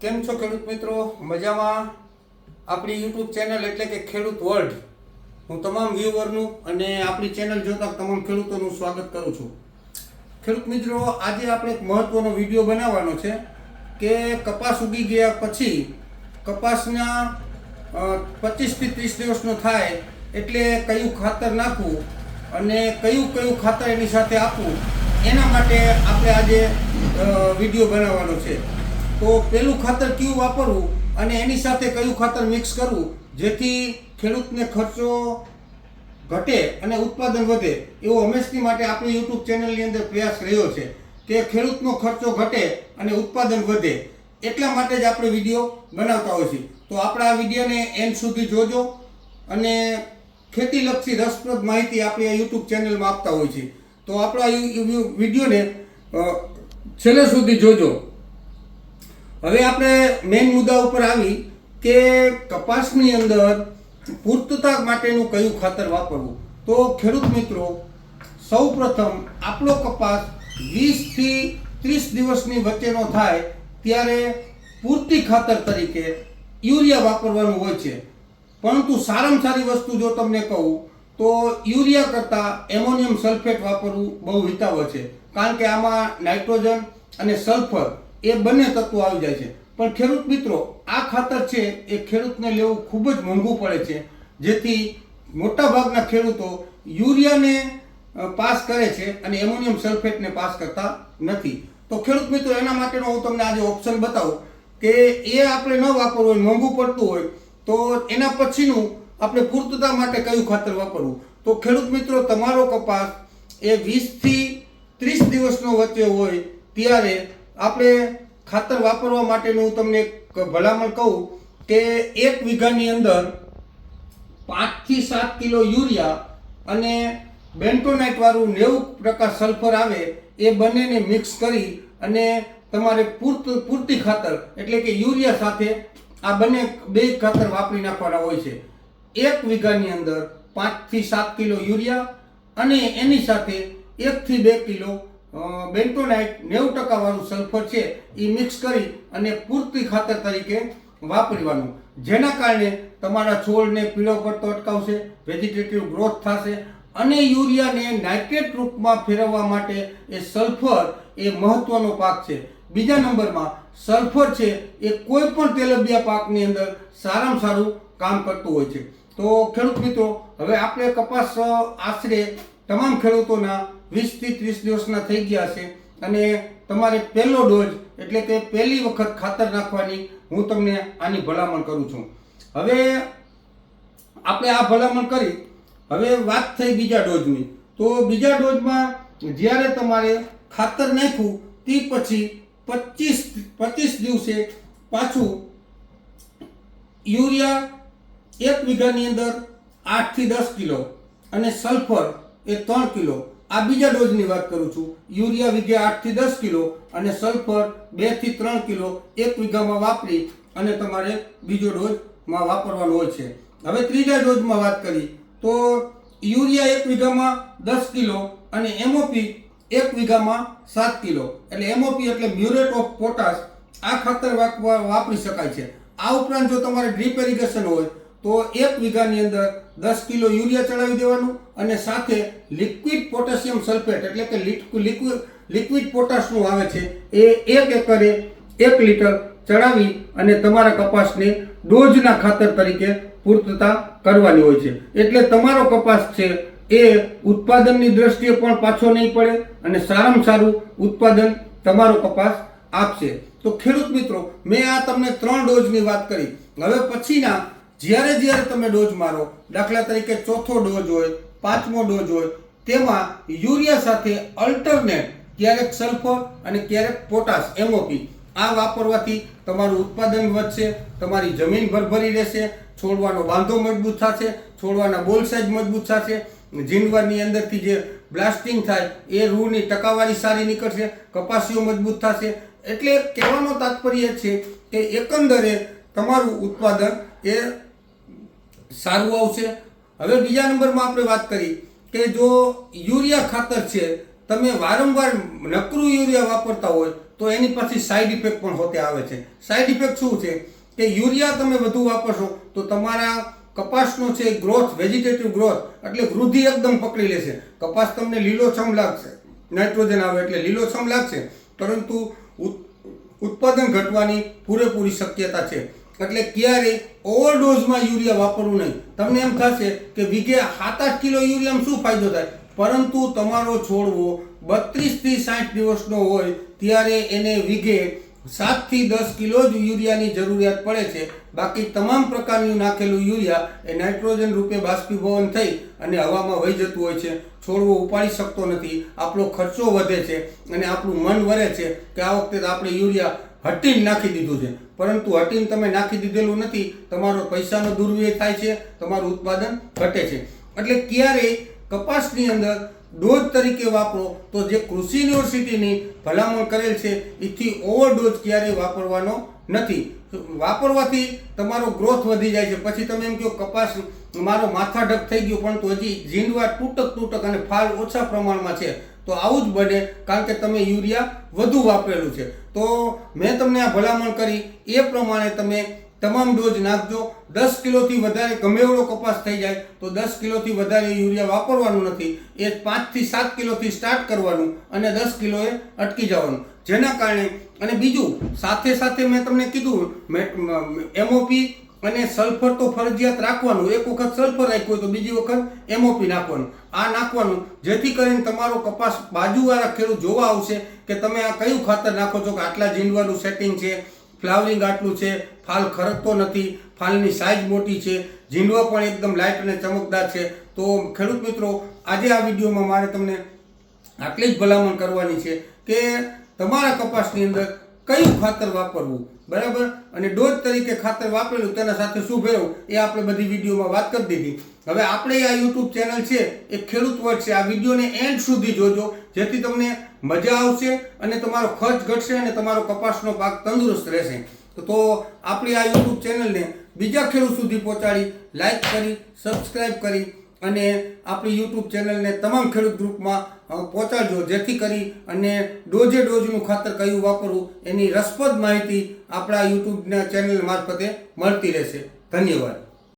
કેમ છો ખેડૂત મિત્રો? મજામાં? આપણી યુટ્યુબ ચેનલ એટલે કે ખેડૂત વર્લ્ડ હું તમામ વ્યુઅરનું અને આપણી ચેનલ જોતા તમામ ખેડૂતોનું સ્વાગત કરું છું. ખેડૂત મિત્રો, આજે આપણે એક મહત્વનો વીડિયો બનાવવાનો છે કે કપાસ ઉગી ગયા પછી કપાસના પચીસથી ત્રીસ દિવસનો થાય એટલે કયું ખાતર નાખવું અને કયું કયું ખાતર એની સાથે આપવું એના માટે આપણે આજે વીડિયો બનાવવાનો છે. તો પેલું ખાતર કયું વાપરવું અને એની સાથે કયું ખાતર મિક્સ કરવું? જેથી ખેડૂતને ખર્ચો ઘટે અને ઉત્પાદન વધે. એવો હંમેશની માટે આપણી યુટ્યુબ ચેનલની અંદર પ્રયાસ રહ્યો છે કે ખેડૂતનો ખર્ચો ઘટે અને ઉત્પાદન વધે. એટલા માટે જ આપણે વીડિયો બનાવતા હોય છે તો આપણા આ વિડીયોને એન્ડ સુધી જોજો અને ખેતીલક્ષી રસપ્રદ માહિતી આપણે આ યુટ્યુબ ચેનલમાં આપતા હોય છે તો આપણા વિડીયોને છેલ્લે સુધી જોજો. હવે આપણે મેઇન મુદ્દા ઉપર આવી કે કપાસની અંદર પૂર્તતા માટેનું કયું ખાતર વાપરવું? તો ખેડૂત મિત્રો સૌ પ્રથમ આપણો કપાસ વીસથી ત્રીસ દિવસની વચ્ચેનો થાય ત્યારે પૂરતી ખાતર તરીકે યુરિયા વાપરવાનું હોય છે. પરંતુ સારામાં સારી વસ્તુ જો તમને કહું, તો યુરિયા કરતાં એમોનિયમ સલ્ફેટ વાપરવું બહુ હિતાવહ છે. કારણ કે આમાં નાઇટ્રોજન અને સલ્ફર એ બંને તત્વો આવી જાય છે. પણ ખેડૂત મિત્રો, આ ખાતર છે એ ખેડૂતને લેવું ખૂબ જ મોંઘું પડે છે. જેથી મોટા ભાગના ખેડૂતો યુરિયાને પાસ કરે છે અને એમોનિયમ સલ્ફેટને પાસ કરતા નથી. તો ખેડૂત મિત્રો, એના માટેનો હું તમને આજે ઓપ્શન બતાવું કે એ આપણે ન વાપરવું હોય, મોંઘું પડતું હોય, તો એના પછીનું આપણે પૂર્તતા માટે કયું ખાતર વાપરવું? તો ખેડૂત મિત્રો, તમારો કપાસ એ વીસથી ત્રીસ દિવસનો વચ્ચે હોય ત્યારે આપણે ખાતર વાપરવા માટેનું તમને એક ભલામણ કહું કે એક વીઘાની અંદર પાંચથી સાત કિલો યુરિયા અને બેન્ટોનાઇટવાળું નેવું ટકા સલ્ફર આવે એ બંનેને મિક્સ કરી અને તમારે પૂરતું પૂરતી ખાતર એટલે કે યુરિયા સાથે આ બંને બે ખાતર વાપરી નાખવાના હોય છે. એક વીઘાની અંદર પાંચથી સાત કિલો યુરિયા અને એની સાથે એકથી બે કિલો બેન્ટોનાઇટ નેવું ટકાવાળું સલ્ફર છે એ મિક્સ કરી અને પૂરતી ખાતર તરીકે વાપરવાનું. જેના કારણે તમારા છોડને પીળો પડતો અટકાવશે વેજીટેટિવ ગ્રોથ થશે અને યુરિયાને નાઇટ્રેટ રૂપમાં ફેરવવા માટે એ સલ્ફર એ મહત્વનો પાક છે. બીજા નંબરમાં, સલ્ફર છે એ કોઈ પણ તેલબિયા પાકની અંદર સારામાં સારું કામ કરતું હોય છે. તો ખેડૂત મિત્રો, હવે આપણે કપાસ આશરે તમામ ખેડૂતોના વીસથી ત્રીસ દિવસના થઈ ગયા છે અને તમારે પહેલો ડોઝ એટલે કે પહેલી વખત ખાતર નાખવાની હું તમને આની ભલામણ કરું છું. હવે આપણે આ ભલામણ કરી, હવે વાત થઈ બીજા ડોઝની. તો બીજા ડોઝમાં જ્યારે તમારે ખાતર નાખ્યું, તે પછી પચીસ પચીસ દિવસે પાછું યુરિયા એક વીઘાની અંદર આઠથી દસ કિલો અને સલ્ફર એ ત્રણ કિલો. આ બીજા ડોઝની વાત કરું છું. યુરિયા વીઘે આઠથી દસ કિલો અને સલ્ફર બેથી ત્રણ કિલો એક વીઘામાં વાપરી અને તમારે બીજો ડોઝમાં વાપરવાનો હોય છે. હવે ત્રીજા ડોઝમાં વાત કરી, તો યુરિયા એક વીઘામાં દસ કિલો અને એમઓપી એક વીઘામાં સાત કિલો. એટલે એમઓપી એટલે મ્યુરેટ ઓફ પોટાશ આ ખાતર વાપ- વાપરી શકાય છે. આ ઉપરાંત જો તમારે ડ્રીપ ઇરિગેશન હોય તો એક વીઘાની અંદર દસ કિલો યુરિયા ચડાવી દેવાનું અને સાથે લિક્વિડ પોટેશિયમ સલ્ફેટ એટલે કે લિક્વિડ લિક્વિડ પોટાશનું આવે છે એ એક એકરે એક લીટર ચડાવી અને તમારા કપાસને ડોઝના ખાતર તરીકે પૂર્તતા કરવાની હોય છે. એટલે તમારો કપાસ છે એ ઉત્પાદનની દ્રષ્ટિએ પણ પાછો નહીં પડે અને સારામાં સારું ઉત્પાદન તમારો કપાસ આપશે. તો ખેડૂત મિત્રો, મેં આ તમને ત્રણ ડોઝની વાત કરી. હવે પછીના જ્યારે જ્યારે તમે ડોઝ મારો, દાખલા તરીકે ચોથો ડોઝ હોય, પાંચમો ડોઝ હોય, તેમાં યુરિયા સાથે અલ્ટરનેટ ક્યારેક સલ્ફર અને ક્યારેક પોટાશ એમઓપી આ વાપરવાથી તમારું ઉત્પાદન વધશે, તમારી જમીન ભરભરી રહેશે, છોડવાનો બાંધો મજબૂત થશે, છોડવાના બોલ સાઈઝ મજબૂત થશે જીંડવાની અંદરથી જે બ્લાસ્ટિંગ થાય, એ રૂની ટકાવારી સારી નીકળશે કપાસીઓ મજબૂત થશે. એટલે કહેવાનો તાત્પર્ય છે કે એકંદરે તમારું ઉત્પાદન એ સારું આવશે. હવે બીજા નંબરમાં આપણે વાત કરી કે જો યુરિયા ખાતર છે, તમે વારંવાર નકરું યુરિયા વાપરતા હોય, તો એની પછી સાઈડ ઇફેક્ટ પણ હોતે આવે છે. સાઈડ ઇફેક્ટ શું છે? કે યુરિયા તમે વધુ વાપરશો, તો તમારા કપાસનો છે ગ્રોથ વેજીટેટિવ ગ્રોથ એટલે વૃદ્ધિ એકદમ પકડી લેશે. કપાસ તમને લીલોછમ લાગશે. નાઇટ્રોજન આવે એટલે લીલોછમ લાગશે. પરંતુ ઉત- ઉત્પાદન ઘટવાની પૂરેપૂરી શક્યતા છે. એટલે ક્યારેય ઓવરડોઝમાં યુરિયા વાપરવું નહીં. તમને એમ થશે કે વીઘે સાત આઠ કિલો યુરિયામાં શું ફાયદો થાય? પરંતુ તમારો છોડવો બત્રીસથી સાઠ દિવસનો હોય ત્યારે એને વીઘે સાતથી દસ કિલો જ યુરિયાની જરૂરિયાત પડે છે. બાકી તમામ પ્રકારનું નાખેલું યુરિયા એ નાઇટ્રોજન રૂપે બાષ્પીભવન થઈ અને હવામાં વહી જતું હોય છે. છોડવો ઉપાડી શકતો નથી. આપણો ખર્ચો વધે છે અને આપણું મન વરે છે કે આ વખતે આપણે યુરિયા હટીને નાખી દીધું છે. પરંતુ હટીને તમે નાખી દીધેલું નથી, તમારો પૈસાનો દુર્વ્યય થાય છે, તમારું ઉત્પાદન ઘટે છે. એટલે ક્યારેય કપાસની અંદર ડોઝ તરીકે વાપરો તો જે કૃષિ યુનિવર્સિટીની ભલામણ કરેલ છે, એથી ઓવરડોઝ ક્યારેય વાપરવાનો નથી. વાપરવાથી તમારો ગ્રોથ વધી જાય છે. પછી તમે એમ કહો, કપાસ મારો માથાઢક થઈ ગયો પરંતુ હજી ઝીંડવા તૂટક તૂટક અને ફાલ ઓછા પ્રમાણમાં છે. તો આવું જ બને, કારણ કે તમે યુરિયા વધુ વાપરેલું છે. તો મેં તમને આ ભલામણ કરી, એ પ્રમાણે તમે તમામ ડોઝ નાખજો. દસ કિલોથી વધારે ગમે એવડો કપાસ થઈ જાય, તો દસ કિલોથી વધારે યુરિયા વાપરવાનું નથી. એ પાંચથી સાત કિલોથી સ્ટાર્ટ કરવાનું અને દસ કિલોએ અટકી જવાનું. જેના કારણે, અને બીજું, સાથે સાથે મેં તમને કીધું એમઓપી અને સલ્ફર તો ફરજિયાત રાખવાનું. એક વખત સલ્ફર રાખ્યું હોય તો બીજી વખત એમઓપી નાખવાનું. આ નાખવાનું જેથી કરીને તમારો કપાસ બાજુવાળા ખેડૂત જોવા આવશે કે તમે આ કયું ખાતર નાખો છો કે આટલા જીંડવાનું સેટિંગ છે, ફ્લાવરિંગ આટલું છે, ફાલ ખરકતો નથી, ફાલની સાઇઝ મોટી છે, ઝીંડવા પણ એકદમ લાઇટ અને ચમકદાર છે. તો ખેડૂત મિત્રો, આજે આ વિડીયોમાં મારે તમને આટલી જ ભલામણ કરવાની છે કે તમારા કપાસની અંદર કયું ખાતર વાપરવું? બરાબર? અને ડોઝ તરીકે ખાતર વાપરેલું, તેના સાથે શું ભેળવું? એ આપણે બધી વિડીયોમાં વાત કરી દીધી. હવે આપણે આ યુટ્યુબ ચેનલ છે, એ ખેડૂત વર્ગ છે. આ વિડીયોને એન્ડ સુધી જોજો, જેથી તમને મજા આવશે અને તમારો ખર્ચ ઘટશે અને તમારો કપાસનો પાક તંદુરસ્ત રહેશે. તો આપણી આ યુટ્યુબ ચેનલને બીજા ખેડૂત સુધી પહોંચાડી લાઈક કરી સબસ્ક્રાઈબ કરી અને આપણી યુટ્યુબ ચેનલને તમામ ખેડૂત ગ્રુપમાં પહોંચાડજો. જેથી કરી અને ડોઝે ડોઝનું ખાતર કયું વાપરવું એની રસપ્રદ માહિતી આપણા યુટ્યુબના ચેનલ મારફતે મળતી રહેશે. ધન્યવાદ.